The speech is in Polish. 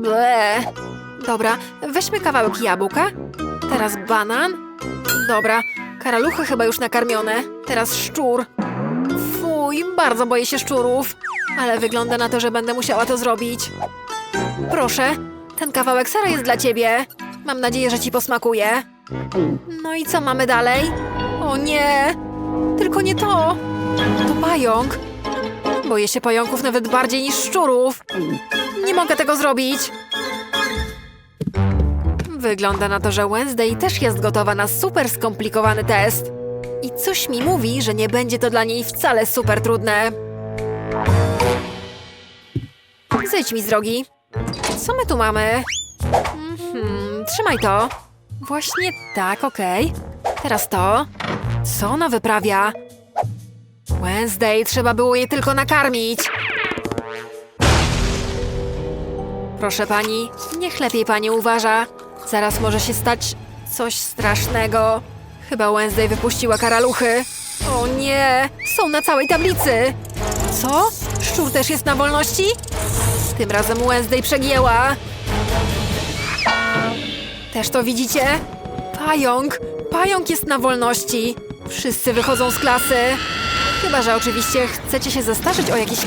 Ble. Dobra, weźmy kawałek jabłka. Teraz banan. Dobra, karaluchy chyba już nakarmione. Teraz szczur. Fuj, bardzo boję się szczurów. Ale wygląda na to, że będę musiała to zrobić. Proszę, ten kawałek sera jest dla ciebie. Mam nadzieję, że ci posmakuje. No i co mamy dalej? O nie! Tylko nie to! To pająk. Boję się pająków nawet bardziej niż szczurów. Nie mogę tego zrobić. Wygląda na to, że Wednesday też jest gotowa na super skomplikowany test. I coś mi mówi, że nie będzie to dla niej wcale super trudne. Zejdź mi z drogi. Co my tu mamy? Mhm, trzymaj to. Właśnie tak, okej. Teraz to. Co ona wyprawia? Wednesday, trzeba było je tylko nakarmić. Proszę pani, niech lepiej pani uważa. Zaraz może się stać coś strasznego. Chyba Wednesday wypuściła karaluchy. O nie, są na całej tablicy. Co? Szczur też jest na wolności? Tym razem Wednesday przegięła. Też to widzicie? Pająk! Pająk jest na wolności. Wszyscy wychodzą z klasy. Chyba, że oczywiście chcecie się zastarzyć o jakieś